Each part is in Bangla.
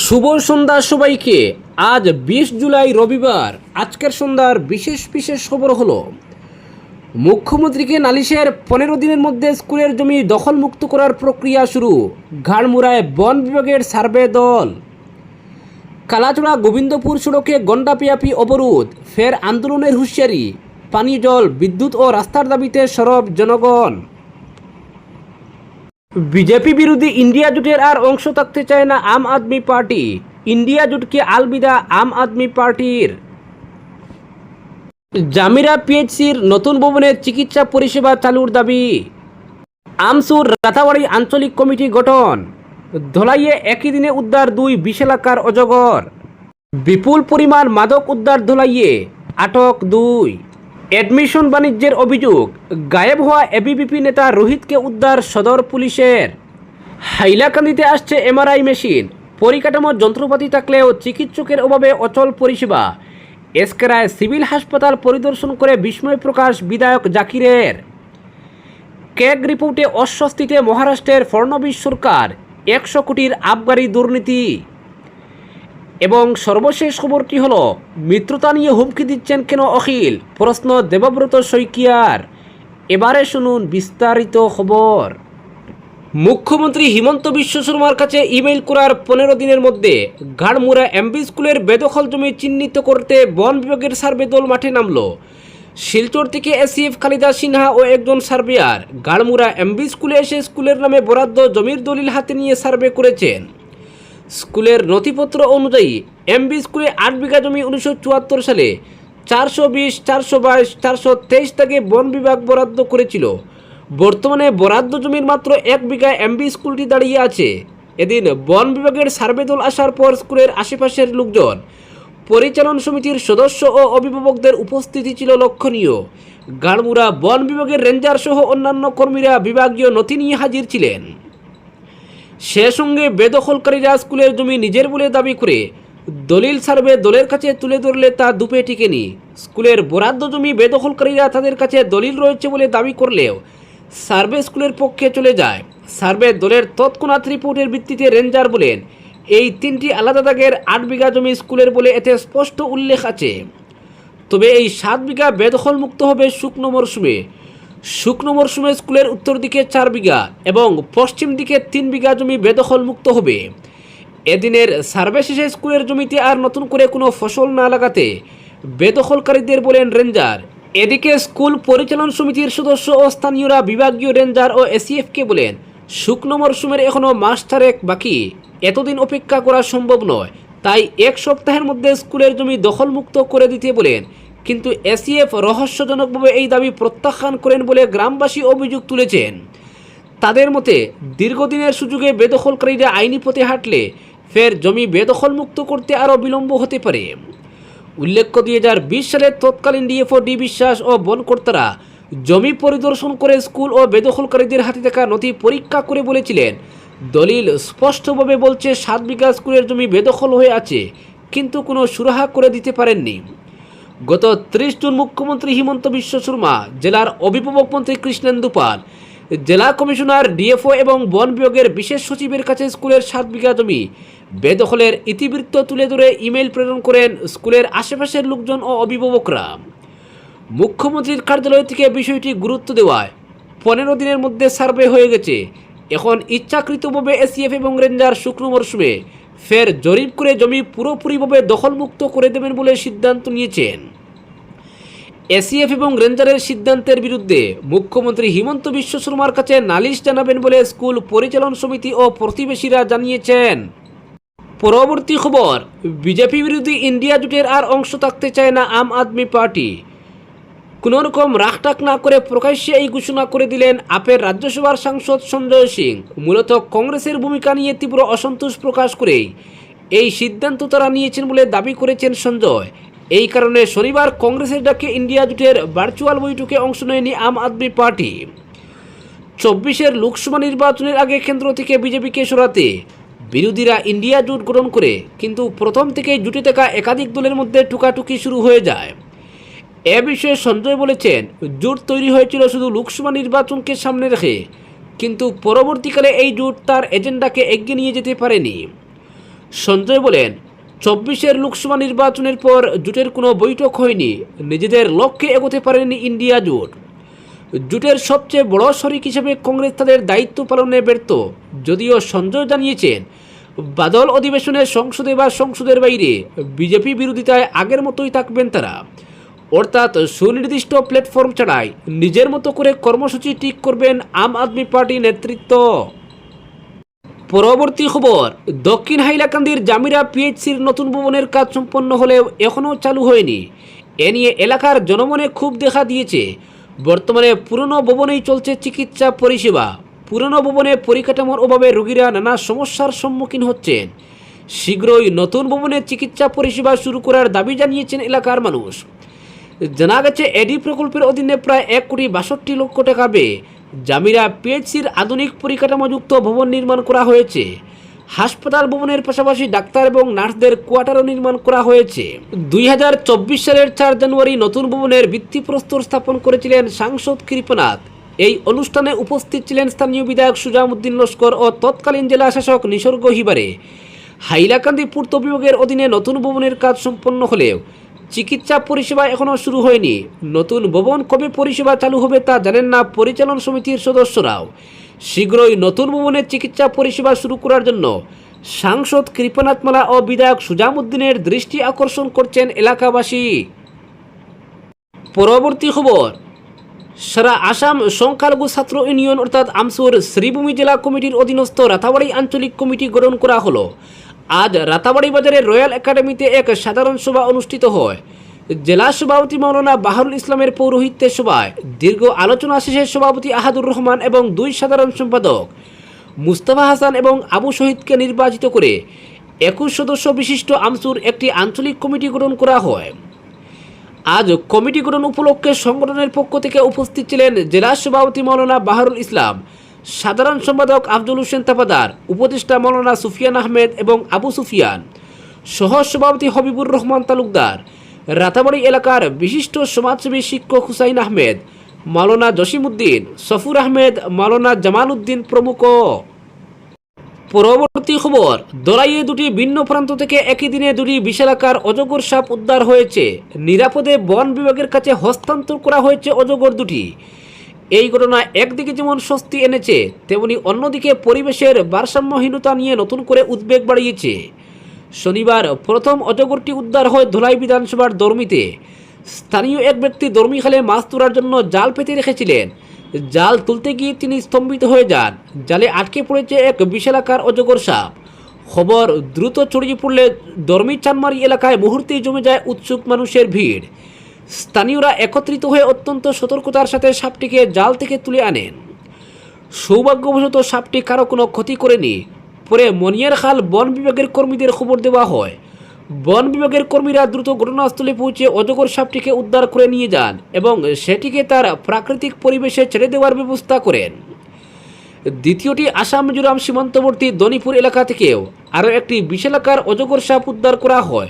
শুভ সন্ধ্যা সবাইকে। আজ বিশ জুলাই রবিবার। আজকের সন্ধ্যার বিশেষ বিশেষ খবর হলো, মুখ্যমন্ত্রীকে নালিশের পনেরো দিনের মধ্যে স্কুলের জমি দখলমুক্ত করার প্রক্রিয়া শুরু। ঘাড়মুড়ায় বন বিভাগের সার্ভে দল। কালাচড়া গোবিন্দপুর সড়কে গন্ডাপিয়াপি অবরোধ, ফের আন্দোলনের হুঁশিয়ারি। পানীয় জল, বিদ্যুৎ ও রাস্তার দাবিতে সরব জনগণ। বিজেপি বিরোধী ইন্ডিয়া জোটের আর অংশ থাকতে চায় না আম আদমি পার্টি। ইন্ডিয়া জোটকে আলবিদা আম আদমি পার্টির। জামিরা পিএইচসির নতুন ভবনে চিকিৎসা পরিষেবা চালুর দাবি। আমসুর রাতাবাড়ি আঞ্চলিক কমিটি গঠন। ধলাইয়ে একই দিনে উদ্ধার দুই বিশালাকার অজগর। বিপুল পরিমাণ মাদক উদ্ধার ধলাইয়ে, আটক দুই। অ্যাডমিশন বাণিজ্যের অভিযোগ, গায়েব হওয়া এবিবিপি নেতা রোহিতকে উদ্ধার সদর পুলিশের। হাইলাকান্দিতে আসছে এমআরআই মেশিন, পরিকাঠামো যন্ত্রপাতি থাকলেও চিকিৎসকের অভাবে অচল পরিষেবা। এসকেরায় সিভিল হাসপাতাল পরিদর্শন করে বিস্ময় প্রকাশ বিধায়ক জাকিরের। কেক রিপোর্টে অস্বস্তিতে মহারাষ্ট্রের ফড়নবিশ সরকার, একশো কোটির আবগারি দুর্নীতি। এবং সর্বশেষ খবরটি হলো, মিত্রতা নিয়ে হুমকি দিচ্ছেন কেন অখিল? প্রশ্ন দেবব্রত শইকিয়ার। এবারে শুনুন বিস্তারিত খবর। মুখ্যমন্ত্রী হিমন্ত বিশ্ব শর্মার কাছে ইমেইল করার পনেরো দিনের মধ্যে ঘাড়মুড়া এমবি স্কুলের বেদখল জমি চিহ্নিত করতে বন বিভাগের সার্ভে দল মাঠে নামল। শিলচর থেকে এসিএফ খালিদা সিনহা ও একজন সার্ভেয়ার গাড়মুড়া এমবি স্কুলে এসে স্কুলের নামে বরাদ্দ জমির দলিল হাতে নিয়ে সার্ভে করেছেন। স্কুলের নথিপত্র অনুযায়ী এমবি স্কুলে আট বিঘা জমি উনিশশো চুয়াত্তর সালে চারশো বিশ, চারশো বাইশ, চারশো তেইশ থেকে বন বিভাগ বরাদ্দ করেছিল। বর্তমানে বরাদ্দ জমির মাত্র এক বিঘা এমবি স্কুলটি দাঁড়িয়ে আছে। এদিন বন বিভাগের সার্ভে দল আসার পর স্কুলের আশেপাশের লোকজন, পরিচালন সমিতির সদস্য ও অভিভাবকদের উপস্থিতি ছিল লক্ষণীয়। গাড়মুড়া বন বিভাগের রেঞ্জার সহ অন্যান্য কর্মীরা বিভাগীয় নথি নিয়ে হাজির ছিলেন। সে সঙ্গে বেদখলকারীরা স্কুলের জমি নিজের বলে দাবি করে দলিল সার্ভে দলের কাছে তুলে ধরলে তা দুপে টিকেনি স্কুলের বরাদ্দ জমি বেদখলকারীরা তাদের কাছে দলিল রয়েছে বলে দাবি করলেও সার্ভে স্কুলের পক্ষে চলে যায়। সার্ভে দলের তৎক্ষণাৎ রিপোর্টের ভিত্তিতে রেঞ্জার বলেন, এই তিনটি আলাদা দাগের আট বিঘা জমি স্কুলের বলে এতে স্পষ্ট উল্লেখ আছে। তবে এই সাত বিঘা বেদখলমুক্ত হবে শুকনো মরশুমে। শুকনো মরশুমে স্কুলের উত্তর দিকে চার বিঘা এবং পশ্চিম দিকে তিন বিঘা জমি বেদখল মুক্ত হবে। এদিনের সার্ভে শেষে স্কুলের জমিতে আর নতুন করে কোনো ফসল না লাগাতে বেদখলকারীদের বলেন রেঞ্জার। এদিকে স্কুল পরিচালন সমিতির সদস্য ও স্থানীয়রা বিভাগীয় রেঞ্জার ও এসিএফকে বলেন, শুকনো মরশুমের এখনও মাস চারেক বাকি। এতদিন অপেক্ষা করা সম্ভব নয়, তাই এক সপ্তাহের মধ্যে স্কুলের জমি দখলমুক্ত করে দিতে বলেন কিন্তু এসিএফ রহস্যজনকভাবে এই দাবি প্রত্যাখ্যান করেন বলে গ্রামবাসী অভিযোগ তুলেছেন। তাদের মতে, দীর্ঘদিনের সুযোগে বেদখলকারীরা আইনি পথে হাঁটলে ফের জমি বেদখলমুক্ত করতে আরও বিলম্ব হতে পারে। উল্লেখ্য, দুই হাজার বিশ সালের তৎকালীন ডিএফও ডি বিশ্বাস ও বনকর্তারা জমি পরিদর্শন করে স্কুল ও বেদখলকারীদের হাতে থাকা নথি পরীক্ষা করে বলেছিলেন, দলিল স্পষ্টভাবে বলছে, সাত বিঘা স্কুলের জমি বেদখল হয়ে আছে, কিন্তু কোনো সুরাহা করে দিতে পারেননি। গত ত্রিশ জুন মুখ্যমন্ত্রী হিমন্ত বিশ্ব শর্মা, জেলার অভিভাবক মন্ত্রী কৃষ্ণেন্দু পাল, জেলা কমিশনার ডিএফও এবং বন বিভাগের বিশেষ সচিবের কাছে স্কুলের সাত বিঘা জমি, বেদখলের ইতিবৃত্ত তুলে ধরে ইমেল প্রেরণ করেন স্কুলের আশেপাশের লোকজন ও অভিভাবকরা। মুখ্যমন্ত্রীর কার্যালয় থেকে বিষয়টি গুরুত্ব দেওয়ায় পনেরো দিনের মধ্যে সার্ভে হয়ে গেছে। এখন ইচ্ছাকৃতভাবে এসিএফ এবং রেঞ্জার শুকনো মরশুমে ফের জরিপ করে জমি পুরোপুরিভাবে দখলমুক্ত করে দেবেন বলে সিদ্ধান্ত নিয়েছেন। এসিএফ এবং রেঞ্জারের সিদ্ধান্তের বিরুদ্ধে মুখ্যমন্ত্রী হিমন্ত বিশ্ব শর্মার কাছে নালিশ জানাবেন বলে স্কুল পরিচালন সমিতি ও প্রতিবেশীরা জানিয়েছেন। পরবর্তী খবর, বিজেপি বিরোধী ইন্ডিয়া জোটের আর অংশ থাকতে চায় না আম আদমি পার্টি। কোনো রকম রাগটাক না করে প্রকাশ্যে এই ঘোষণা করে দিলেন আপের রাজ্যসভার সাংসদ সঞ্জয় সিং। মূলত কংগ্রেসের ভূমিকা নিয়ে তীব্র অসন্তোষ প্রকাশ করেই এই সিদ্ধান্ত তারা নিয়েছেন বলে দাবি করেছেন সঞ্জয়। এই কারণে শনিবার কংগ্রেসের ডাকে ইন্ডিয়া জোটের ভার্চুয়াল বৈঠকে অংশ নেয়নি আম আদমি পার্টি। চব্বিশের লোকসভা নির্বাচনের আগে কেন্দ্র থেকে বিজেপিকে সরাতে বিরোধীরা ইন্ডিয়া জোট গঠন করে, কিন্তু প্রথম থেকেই জুটে থাকা একাধিক দলের মধ্যে টুকাটুকি শুরু হয়ে যায়। এ বিষয়ে সঞ্জয় বলেছেন, জোট তৈরি হয়েছিল শুধু লোকসভা নির্বাচনকে সামনে রেখে, কিন্তু পরবর্তীকালে এই জোট তার এজেন্ডাকে এগিয়ে নিয়ে যেতে পারেনি। সঞ্জয় বলেন, চব্বিশের লোকসভা নির্বাচনের পর জোটের কোনো বৈঠক হয়নি, নিজেদের লক্ষ্যে এগোতে পারেনি ইন্ডিয়া জোট। জোটের সবচেয়ে বড় শরিক হিসেবে কংগ্রেস তাদের দায়িত্ব পালনে ব্যর্থ। যদিও সঞ্জয় জানিয়েছেন, বাদল অধিবেশনে সংসদে বা সংসদের বাইরে, বিজেপি বিরোধিতায় আগের মতোই থাকবেন তারা। অর্থাৎ সুনির্দিষ্ট প্ল্যাটফর্ম ছাড়াই নিজের মতো করে কর্মসূচি ঠিক করবেন আম আদমি পার্টি নেতৃত্ব। পরবর্তী খবর, দক্ষিণ হাইলাকান্দির জামিরা পিএইচসির নতুন ভবনের কাজ সম্পন্ন হলেও এখনও চালু হয়নি। এ নিয়ে এলাকার জনমনে খুব দেখা দিয়েছে। বর্তমানে পুরনো ভবনেই চলছে চিকিৎসা পরিষেবা। পুরনো ভবনে পরিকাঠামোর অভাবে রোগীরা নানা সমস্যার সম্মুখীন হচ্ছেন। শীঘ্রই নতুন ভবনে চিকিৎসা পরিষেবা শুরু করার দাবি জানিয়েছেন এলাকার মানুষ। জানা গেছে, এডি প্রকল্পের অধীনে প্রায় এক কোটি বাষট্টি লক্ষ টাকা ব্যয়ে জামিরা পিএইচসির আধুনিক পরিকাঠামোযুক্ত ভবন নির্মাণ করা হয়েছে। হাসপাতাল ভবনের পাশাপাশি ডাক্তার এবং নার্সদের কোয়ার্টারও নির্মাণ করা হয়েছে। দুই চব্বিশ সালের চার জানুয়ারি নতুন ভবনের ভিত্তিপ্রস্তর স্থাপন করেছিলেন সাংসদ কৃপনাথ। এই অনুষ্ঠানে উপস্থিত ছিলেন স্থানীয় বিধায়ক সুজামুদ্দিন লস্কর ও তৎকালীন জেলা শাসক নিসর্গ হিবারে। হাইলাকান্দি পূর্ত বিভাগের অধীনে নতুন ভবনের কাজ সম্পন্ন হলেও চিকিৎসা পরিষেবা এখনও শুরু হয়নি। নতুন ভবন কবে পরিষেবা চালু হবে তা জানেন না পরিচালন সমিতির সদস্যরাও। শীঘ্রই নতুন ভবনের চিকিৎসা পরিষেবা শুরু করার জন্য সাংসদ কৃপনাথ মালা ও বিধায়ক সুজামুদ্দিনের দৃষ্টি আকর্ষণ করছেন এলাকাবাসী। পরবর্তী খবর, সারা আসাম সংখ্যালঘু ছাত্র ইউনিয়ন অর্থাৎ আমসুর শ্রীভূমি জেলা কমিটির অধীনস্থ রাতাবাড়ি আঞ্চলিক কমিটি গঠন করা হলো। আজ রাতাবাড়ি বাজারে রয়্যাল একাডেমিতে এক সাধারণ সভা অনুষ্ঠিত হয়। জেলা সভাপতি মৌলানা বাহারুল ইসলামের পৌরোহিত্যের সভায়। দীর্ঘ আলোচনা শেষে সভাপতি আহাদুর রহমান এবং দুই সাধারণ সম্পাদক মুস্তাফা হাসান এবং আবু শহীদকে নির্বাচিত করে একুশ সদস্য বিশিষ্ট আমসুর একটি আঞ্চলিক কমিটি গঠন করা হয়। আজ কমিটি গঠন উপলক্ষে সংগঠনের পক্ষ থেকে উপস্থিত ছিলেন জেলা সভাপতি মৌলানা বাহারুল ইসলাম। সাধারণ সম্পাদক আব্দুল হোসেন তাপাদার, উপদেষ্টা মৌলানা সুফিয়ান আহমেদ এবং আবু সুফিয়ান সহ সভাপতি হবিবুর রহমান তালুকদার, রাতাবাড়ি এলাকার বিশিষ্ট সমাজসেবী শিক্ষক হুসাইন আহমেদ, মাওলানা জসিমউদ্দিন, সফুর আহমেদ, মাওলানা জামাল উদ্দিন প্রমুখ। পরবর্তী খবর, দরাইয়ে দুটি ভিন্ন প্রান্ত থেকে একই দিনে দুটি বিশালাকার অজগর সাপ উদ্ধার হয়েছে। নিরাপদে বন বিভাগের কাছে হস্তান্তর করা হয়েছে অজগর দুটি। এই ঘটনা একদিকে যেমন স্বস্তি এনেছে, তেমনি অন্যদিকে পরিবেশের ভারসাম্যহীনতা নিয়ে নতুন করে উদ্বেগ বাড়িয়েছে। শনিবার প্রথম অজগরটি উদ্ধার হয় ধলাই বিধানসভার দর্মিতে। স্থানীয় এক ব্যক্তি দর্মিখালে মাছ তোলার জন্য জাল পেতে রেখেছিলেন। জাল তুলতে গিয়ে তিনি স্তম্ভিত হয়ে যান। জালে আটকে পড়েছে এক বিশালাকার অজগর সাপ। খবর দ্রুত ছড়িয়ে পড়লে দর্মি চানমারি এলাকায় মুহূর্তেই জমে যায় উৎসুক মানুষের ভিড়। স্থানীয়রা একত্রিত হয়ে অত্যন্ত সতর্কতার সাথে সাপটিকে জাল থেকে তুলে আনেন। সৌভাগ্যবশত সাপটি কারও কোনো ক্ষতি করেনি। পরে মনিয়ার খাল বন বিভাগের কর্মীদের খবর দেওয়া হয়। বন বিভাগের কর্মীরা দ্রুত ঘটনাস্থলে পৌঁছে অজগর সাপটিকে উদ্ধার করে নিয়ে যান এবং সেটিকে তার প্রাকৃতিক পরিবেশে ছেড়ে দেওয়ার ব্যবস্থা করেন। দ্বিতীয়টি আসাম, মিজোরাম সীমান্তবর্তী দনিপুর এলাকা থেকেও আরও একটি বিশালাকার অজগর সাপ উদ্ধার করা হয়।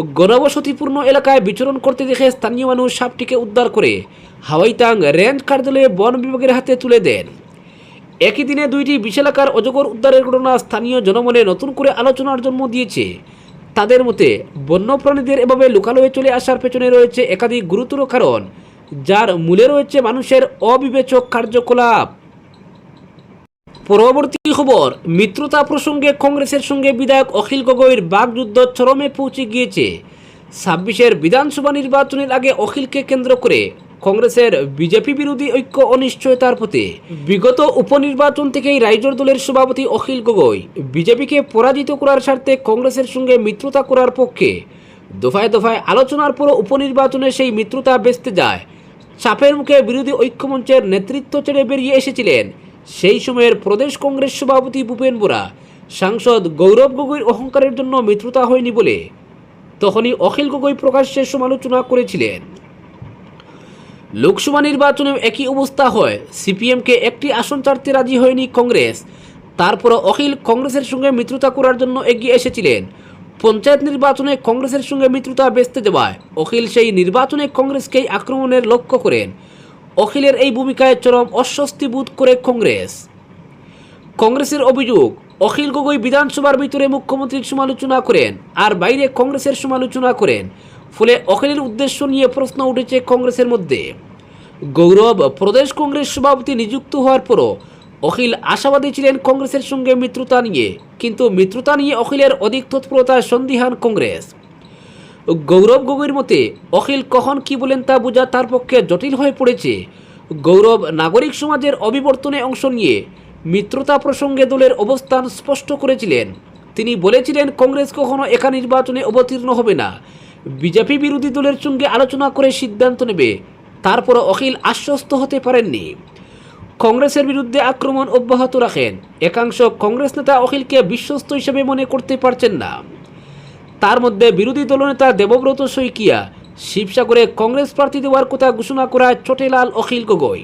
গণবসতিপূর্ণ এলাকায় বিচরণ করতে দেখে স্থানীয় মানুষ সাপটিকে উদ্ধার করে হাওয়াইতাং রেঞ্জ কার্যালয়ে বন বিভাগের হাতে তুলে দেন। একই দিনে দুইটি বিশালাকার অজগর উদ্ধারের ঘটনা স্থানীয় জনমনে নতুন করে আলোচনার জন্ম দিয়েছে। তাদের মতে, বন্যপ্রাণীদের এভাবে লোকালয়ে চলে আসার পেছনে রয়েছে একাধিক গুরুতর কারণ, যার মূলে রয়েছে মানুষের অবিবেচক কার্যকলাপ। পরবর্তী খবর, মিত্রতা প্রসঙ্গে কংগ্রেসের সঙ্গে বিধায়ক অখিল গগৈর বাগযুদ্ধ চরমে পৌঁছে গিয়েছে। ছাব্বিশের বিধানসভা নির্বাচনের আগে অখিলকে কেন্দ্র করে কংগ্রেসের বিজেপি বিরোধী ঐক্য অনিশ্চয়তার পথে বিগত উপনির্বাচন থেকেই রাইজর দলের সভাপতি অখিল গগৈ বিজেপিকে পরাজিত করার স্বার্থে কংগ্রেসের সঙ্গে মিত্রতা করার পক্ষে দফায় দফায় আলোচনার পর উপনির্বাচনে সেই মিত্রতা বেচতে যায়। চাপের মুখে বিরোধী ঐক্যমঞ্চের নেতৃত্ব ছেড়ে বেরিয়ে এসেছিলেন সেই সময়ের প্রদেশ কংগ্রেস সভাপতি ভূপেন বোরা সাংসদ গৌরব গগৈর অহংকারের জন্য মিত্রতা হয়নি বলে তখনই অখিল গগৈ প্রকাশ্যে সমালোচনা করেছিলেন। লোকসভা নির্বাচনেও একই অবস্থা হয়। সিপিএমকে একটি আসন ছাড়তে রাজি হয়নি কংগ্রেস। তারপরও অখিল কংগ্রেসের সঙ্গে মিত্রতা করার জন্য এগিয়ে এসেছিলেন। পঞ্চায়েত নির্বাচনে কংগ্রেসের সঙ্গে মিত্রতা বেচতে দেওয়ায় অখিল সেই নির্বাচনে কংগ্রেসকেই আক্রমণের লক্ষ্য করেন। অখিলের এই ভূমিকায় চরম অস্বস্তি বোধ করে কংগ্রেস। কংগ্রেসের অভিযোগ, অখিল গগৈ বিধানসভার ভিতরে মুখ্যমন্ত্রীর সমালোচনা করেন আর বাইরে কংগ্রেসের সমালোচনা করেন। ফলে অখিলের উদ্দেশ্য নিয়ে প্রশ্ন উঠেছে কংগ্রেসের মধ্যে। গৌরব, প্রদেশ কংগ্রেস সভাপতি নিযুক্ত হওয়ার পরও অখিল আশাবাদী ছিলেন কংগ্রেসের সঙ্গে মিত্রতা নিয়ে। কিন্তু মিত্রতা নিয়ে অখিলের অধিক তৎপরতায় সন্দিহান কংগ্রেস। গৌরব গগৈর মতে, অখিল কখন কি বলেন তা বোঝা তার পক্ষে জটিল হয়ে পড়েছে। গৌরব নাগরিক সমাজের অবিবর্তনে অংশ নিয়ে মিত্রতা প্রসঙ্গে দলের অবস্থান স্পষ্ট করেছিলেন। তিনি বলেছিলেন, কংগ্রেস কখনো একা নির্বাচনে অবতীর্ণ হবে না। বিজেপি বিরোধী দলের সঙ্গে আলোচনা করে সিদ্ধান্ত নেবে। তারপরও অখিল আশ্বস্ত হতে পারেননি। কংগ্রেসের বিরুদ্ধে আক্রমণ অব্যাহত রাখেন। একাংশ কংগ্রেস নেতা অখিলকে বিশ্বস্ত হিসেবে মনে করতে পারছেন না। তার মধ্যে বিরোধী দলনেতা দেবব্রত শইকিয়া, শিবসাগরে কংগ্রেস প্রার্থী দেওয়ার কথা ঘোষণা করায় চটেলাল অখিল গগৈ।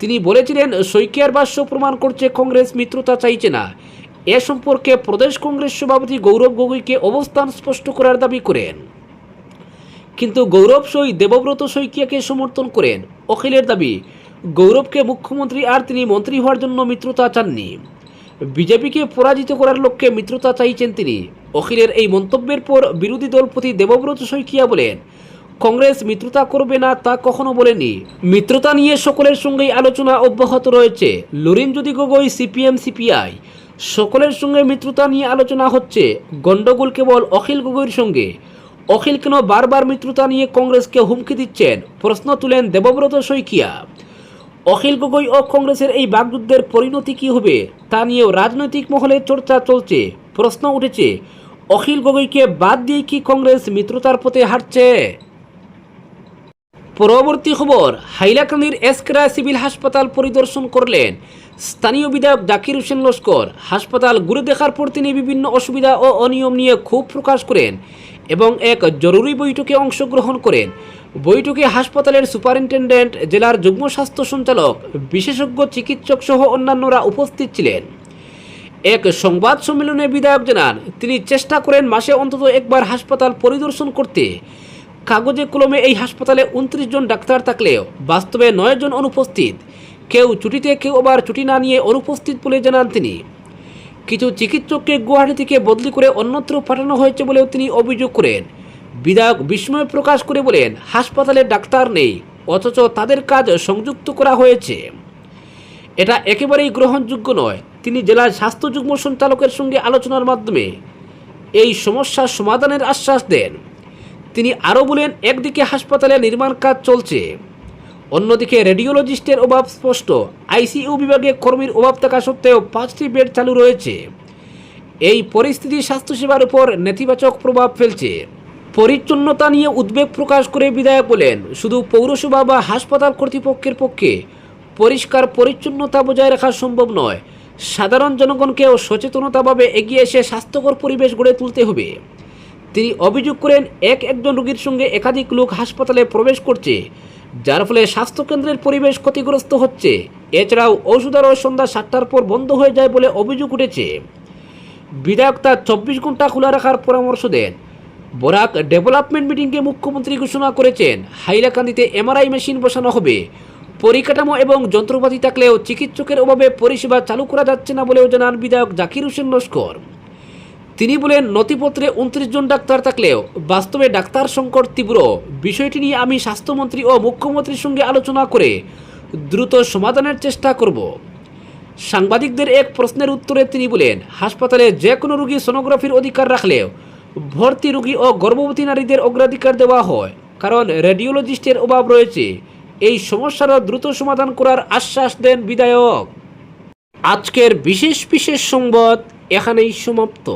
তিনি বলেছিলেন, শইকিয়ার ভাষ্য প্রমাণ করছে কংগ্রেস মিত্রতা চাইছে না। এ সম্পর্কে প্রদেশ কংগ্রেস সভাপতি গৌরব গগৈকে অবস্থান স্পষ্ট করার দাবি করেন। কিন্তু গৌরব সই দেবব্রত শইকিয়াকে সমর্থন করেন, অখিলের দাবি। গৌরবকে মুখ্যমন্ত্রী আর তিনি মন্ত্রী হওয়ার জন্য মিত্রতা চাননি। বিজেপিকে পরাজিত করার লক্ষ্যে মিত্রতা চাইছেন তিনি। অখিলের এই মন্তব্যের পর বিরোধী দলপতি দেবব্রত শইকিয়া বলেন, কংগ্রেস মিত্রতা করবে না তা কখনো বলেনি। মিত্রতা নিয়ে সকলের সঙ্গেই আলোচনা অব্যাহত রয়েছে। লরিন যদি গগৈ, সিপিএম, সিপিআই, সকলের সঙ্গে মিত্রতা নিয়ে আলোচনা হচ্ছে। গণ্ডগোল কেবল অখিল গগৈর সঙ্গে। অখিল কেন বারবার মিত্রতা নিয়ে কংগ্রেসকে হুমকি দিচ্ছেন? প্রশ্ন তুলেন দেবব্রত শইকিয়া। অখিল গগৈ ও কংগ্রেসের এই বাগযুদ্ধের পরিণতি কি হবে, তা নিয়েও রাজনৈতিক মহলে চর্চা চলছে, প্রশ্ন উঠেছে, অখিল গগৈকে বাদ দিয়ে কি কংগ্রেস মিত্রতার পথে হাঁটছে? পরবর্তী খবর, হাইলাকান্দির এসকেরা সিভিল হাসপাতাল পরিদর্শন করলেন। স্থানীয় বিধায়ক জাকির হোসেন লস্কর হাসপাতাল ঘুরে দেখার পর তিনি বিভিন্ন অসুবিধা ও অনিয়ম নিয়ে ক্ষোভ প্রকাশ করেন এবং এক জরুরি বৈঠকে অংশগ্রহণ করেন। বৈঠকে হাসপাতালের সুপারিনটেন্ডেন্ট, জেলার যুগ্ম স্বাস্থ্য সঞ্চালক, বিশেষজ্ঞ চিকিৎসক সহ অন্যান্যরা উপস্থিত ছিলেন। এক সংবাদ সম্মেলনে বিধায়ক জানান, তিনি চেষ্টা করেন মাসে অন্তত একবার হাসপাতাল পরিদর্শন করতে। কাগজে কলমে এই হাসপাতালে উনত্রিশ জন ডাক্তার থাকলেও বাস্তবে নয় জন অনুপস্থিত। কেউ ছুটিতে, কেউ আবার ছুটি না নিয়ে অনুপস্থিত বলে জানান তিনি। কিছু চিকিৎসককে গুয়াহাটি থেকে বদলি করে অন্যত্র পাঠানো হয়েছে বলেও তিনি অভিযোগ করেন। বিধায়ক বিস্ময় প্রকাশ করে বলেন, হাসপাতালে ডাক্তার নেই, অথচ তাদের কাজ সংযুক্ত করা হয়েছে। এটা একেবারেই গ্রহণযোগ্য নয়। তিনি জেলার স্বাস্থ্য যুগ্ম সঞ্চালকের সঙ্গে আলোচনার মাধ্যমে এই সমস্যার সমাধানের আশ্বাস দেন। তিনি আরও বলেন, একদিকে হাসপাতালে নির্মাণ কাজ চলছে, অন্যদিকে রেডিওলজিস্টের অভাব স্পষ্ট, আইসিইউ বিভাগে কর্মীর অভাব থাকা সত্ত্বেও পাঁচটি বেড চালু রয়েছে। এই পরিস্থিতি স্বাস্থ্যসেবার উপর নেতিবাচক প্রভাব ফেলছে। পরিচ্ছন্নতা নিয়ে উদ্বেগ প্রকাশ করে বিধায়ক বলেন, শুধু পৌরসভা বা হাসপাতাল কর্তৃপক্ষের পক্ষে পরিষ্কার পরিচ্ছন্নতা বজায় রাখা সম্ভব নয়। সাধারণ জনগণকেও সচেতনতাভাবে এগিয়ে এসে স্বাস্থ্যকর পরিবেশ গড়ে তুলতে হবে। তিনি অভিযোগ করেন, এক একজন রোগীর সঙ্গে একাধিক লোক হাসপাতালে প্রবেশ করছে, যার ফলে স্বাস্থ্যকেন্দ্রের পরিবেশ ক্ষতিগ্রস্ত হচ্ছে। এছাড়াও ঔষধালয় সন্ধ্যা সাতটার পর বন্ধ হয়ে যায় বলে অভিযোগ উঠেছে। বিধায়ক তার চব্বিশ ঘণ্টা খোলা রাখার পরামর্শ দেন। বরাক ডেভেলপমেন্ট মিটিংকে মুখ্যমন্ত্রী ঘোষণা করেছেন। হাইলাকান্দিতে এমআরআই মেশিন বসানো হবে। পরিকাঠামো এবং যন্ত্রপাতি থাকলেও চিকিৎসকের অভাবে পরিষেবা চালু করা যাচ্ছে না বলেও জানান বিধায়ক জাকির হোসেন লস্কর। তিনি বলেন, নথিপত্রে উনত্রিশ জন ডাক্তার থাকলেও বাস্তবে ডাক্তার সংকট তীব্র। বিষয়টি নিয়ে আমি স্বাস্থ্যমন্ত্রী ও মুখ্যমন্ত্রীর সঙ্গে আলোচনা করে দ্রুত সমাধানের চেষ্টা করব। সাংবাদিকদের এক প্রশ্নের উত্তরে তিনি বলেন, হাসপাতালে যে কোনো রোগী সোনোগ্রাফির অধিকার রাখলেও ভর্তি রুগী ও গর্ভবতী নারীদের অগ্রাধিকার দেওয়া হয়। কারণ রেডিওলজিস্টের অভাব রয়েছে। এই সমস্যারও দ্রুত সমাধান করার আশ্বাস দেন বিধায়ক। আজকের বিশেষ বিশেষ সংবাদ এখানেই সমাপ্ত।